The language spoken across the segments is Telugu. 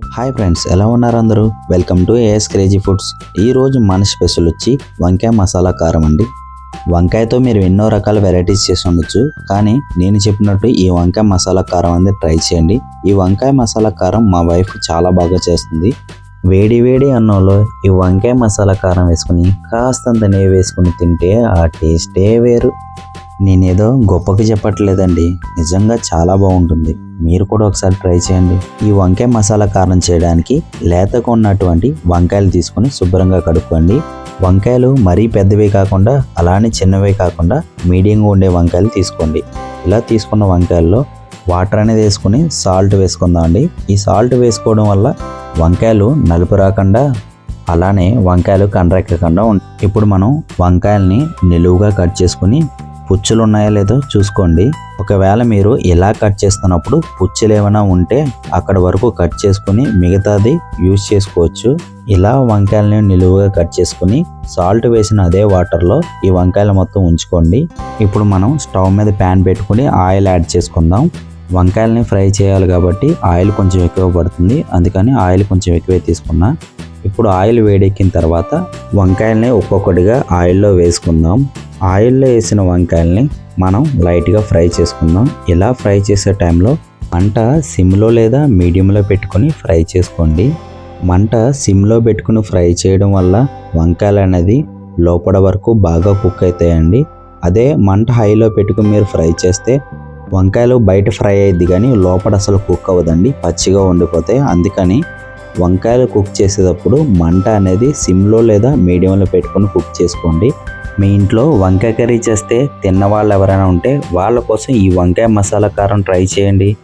హాయ్ ఫ్రెండ్స్ ఎలా ఉన్నారు అందరూ? Welcome to AS crazy foods ఈరోజు మన స్పెషల్ వచ్చి వంకాయ మసాలా కారం అండి. వంకాయతో మీరు ఎన్నో రకాల వెరైటీస్ చేసి ఉండొచ్చు కానీ నేను చెప్పినట్టు ఈ వంకాయ మసాలా కారం అనేది ట్రై చేయండి. ఈ వంకాయ మసాలా కారం మా వైఫ్ చాలా బాగా చేస్తుంది. వేడి వేడి అన్నంలో ఈ వంకాయ మసాలా కారం వేసుకుని కాస్తంత నెయ్యి వేసుకుని తింటే ఆ టేస్టే వేరు. నేనేదో గొప్పకి చెప్పట్లేదండి నిజంగా చాలా బాగుంటుంది. మీరు కూడా ఒకసారి ట్రై చేయండి. ఈ వంకాయ మసాలా కారం చేయడానికి లేతగా ఉన్నటువంటి వంకాయలు తీసుకొని శుభ్రంగా కడుక్కోండి. వంకాయలు మరీ పెద్దవి కాకుండా అలానే చిన్నవి కాకుండా మీడియంగా ఉండే వంకాయలు తీసుకోండి. ఇలా తీసుకున్న వంకాయల్లో వాటర్ అనేది వేసుకుని సాల్ట్ వేసుకుందాం అండి ఈ సాల్ట్ వేసుకోవడం వల్ల వంకాయలు నలుపు రాకుండా అలానే వంకాయలు కండ్రెక్కకుండా ఇప్పుడు మనం వంకాయల్ని నిలువుగా కట్ చేసుకుని పుచ్చులు ఉన్నాయో లేదో చూసుకోండి. ఒకవేళ మీరు ఇలా కట్ చేస్తున్నప్పుడు పుచ్చులు ఏమైనా ఉంటే అక్కడ వరకు కట్ చేసుకుని మిగతాది యూజ్ చేసుకోవచ్చు. ఇలా వంకాయలని నిలువుగా కట్ చేసుకుని సాల్ట్ వేసిన అదే వాటర్లో ఈ వంకాయలు మొత్తం ఉంచుకోండి. ఇప్పుడు మనం స్టవ్ మీద ప్యాన్ పెట్టుకుని ఆయిల్ యాడ్ చేసుకుందాం. వంకాయలని ఫ్రై చేయాలి కాబట్టి ఆయిల్ కొంచెం ఎక్కువ పడుతుంది. అందుకని ఆయిల్ కొంచెం ఎక్కువే తీసుకున్నా. ఇప్పుడు ఆయిల్ వేడెక్కిన తర్వాత వంకాయల్ని ఒక్కొక్కటిగా ఆయిల్లో వేసుకుందాం. ఆయిల్లో వేసిన వంకాయల్ని మనం లైట్గా ఫ్రై చేసుకుందాం. ఇలా ఫ్రై చేసే టైంలో మంట సిమ్లో లేదా మీడియంలో పెట్టుకొని ఫ్రై చేసుకోండి. మంట సిమ్లో పెట్టుకుని ఫ్రై చేయడం వల్ల వంకాయలు అనేది లోపల వరకు బాగా కుక్ అవుతాయండి. అదే మంట హైలో పెట్టుకుని మీరు ఫ్రై చేస్తే వంకాయలు బయట ఫ్రై అయ్యిద్ది కానీ లోపల అసలు కుక్ అవ్వదండి. పచ్చిగా ఉండిపోతాయి. అందుకని వంకాయలు కుక్ చేసేటప్పుడు మంట అనేది సిమ్లో లేదా మీడియంలో పెట్టుకొని కుక్ చేసుకోండి. మీ ఇంట్లో వంకాయ కర్రీ చేస్తే తిన్న వాళ్ళు ఎవరైనా ఉంటే వాళ్ళ కోసం ఈ వంకాయ మసాలా కారం ట్రై చేయండి.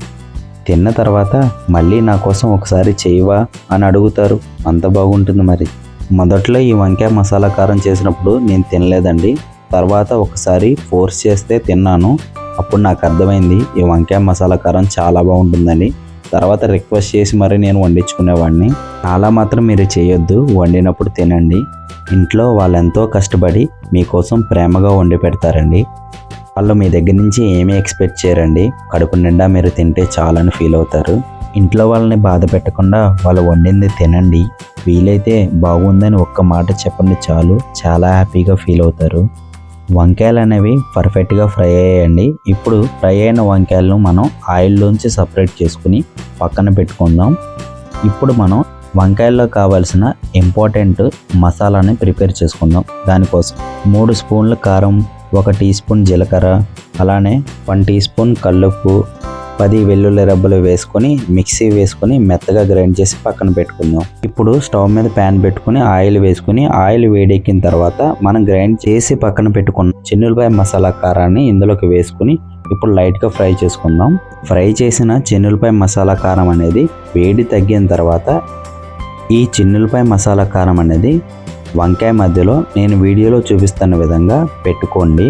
తిన్న తర్వాత మళ్ళీ నా కోసం ఒకసారి చేయవా అని అడుగుతారు. అంత బాగుంటుంది మరి. మొదట్లో ఈ వంకాయ మసాలా కారం చేసినప్పుడు నేను తినలేదండి. తర్వాత ఒకసారి ఫోర్స్ చేస్తే తిన్నాను. అప్పుడు నాకు అర్థమైంది ఈ వంకాయ మసాలా కారం చాలా బాగుంటుందని. తర్వాత రిక్వెస్ట్ చేసి మరి నేను వండించుకునేవాడిని. అలా మాత్రం మీరు చేయొద్దు వండినప్పుడు తినండి. ఇంట్లో వాళ్ళు ఎంతో కష్టపడి మీకోసం ప్రేమగా వండి పెడతారండి. వాళ్ళు మీ దగ్గర నుంచి ఏమీ ఎక్స్పెక్ట్ చేయరండి. కడుపు నిండా మీరు తింటే చాలని ఫీల్ అవుతారు. ఇంట్లో వాళ్ళని బాధ పెట్టకుండా వాళ్ళు వండింది తినండి. వీలైతే బాగుందని ఒక్క మాట చెప్పండి చాలు. చాలా హ్యాపీగా ఫీల్ అవుతారు. వంకాయలు అనేవి పర్ఫెక్ట్గా ఫ్రై అయ్యాయండి. ఇప్పుడు ఫ్రై అయిన వంకాయలను మనం ఆయిల్లోంచి సపరేట్ చేసుకుని పక్కన పెట్టుకుందాం. ఇప్పుడు మనం వంకాయల్లో కావాల్సిన ఇంపార్టెంట్ మసాలాని ప్రిపేర్ చేసుకుందాం. దానికోసం మూడు స్పూన్ల కారం ఒక టీ స్పూన్ జీలకర్ర అలానే వన్ టీ స్పూన్ కల్లుప్పు పది వెల్లుల్లి రబ్బలు వేసుకొని మిక్సీ వేసుకొని మెత్తగా గ్రైండ్ చేసి పక్కన పెట్టుకుందాం. ఇప్పుడు స్టవ్ మీద ప్యాన్ పెట్టుకుని ఆయిల్ వేసుకుని ఆయిల్ వేడెక్కిన తర్వాత మనం గ్రైండ్ చేసి పక్కన పెట్టుకున్న చెన్నులపాయ మసాలా కారాన్ని ఇందులోకి వేసుకుని ఇప్పుడు లైట్గా ఫ్రై చేసుకుందాం. ఫ్రై చేసిన చెన్నులపాయ మసాలా కారం అనేది వేడి తగ్గిన తర్వాత ఈ చిన్నులపాయ మసాలా కారం అనేది వంకాయ మధ్యలో నేను వీడియోలో చూపిస్తున్న విధంగా పెట్టుకోండి.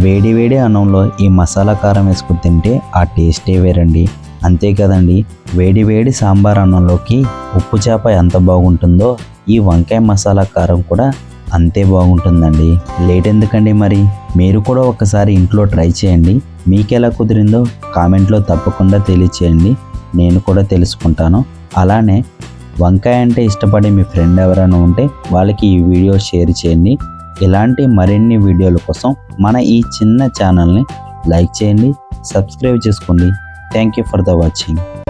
వేడి వేడి అన్నంలో ఈ మసాలా కారం వేసుకుని తింటే ఆ టేస్టే వేరండి. అంతే కదండి. వేడి వేడి సాంబార్ అన్నంలోకి ఉప్పు చేప ఎంత బాగుంటుందో ఈ వంకాయ మసాలా కారం కూడా అంతే బాగుంటుందండి. లేట్ ఎందుకండి మరి? మీరు కూడా ఒకసారి ఇంట్లో ట్రై చేయండి. మీకు ఎలా కుదిరిందో కామెంట్లో తప్పకుండా తెలియచేయండి. నేను కూడా తెలుసుకుంటాను. అలానే వంకాయ అంటే ఇష్టపడే మీ ఫ్రెండ్ ఎవరైనా ఉంటే వాళ్ళకి ఈ వీడియో షేర్ చేయండి. ఇలాంటి మరిన్ని వీడియోల కోసం మన ఈ చిన్న ఛానల్ని లైక్ చేయండి సబ్స్క్రైబ్ చేసుకోండి. Thank you for the watching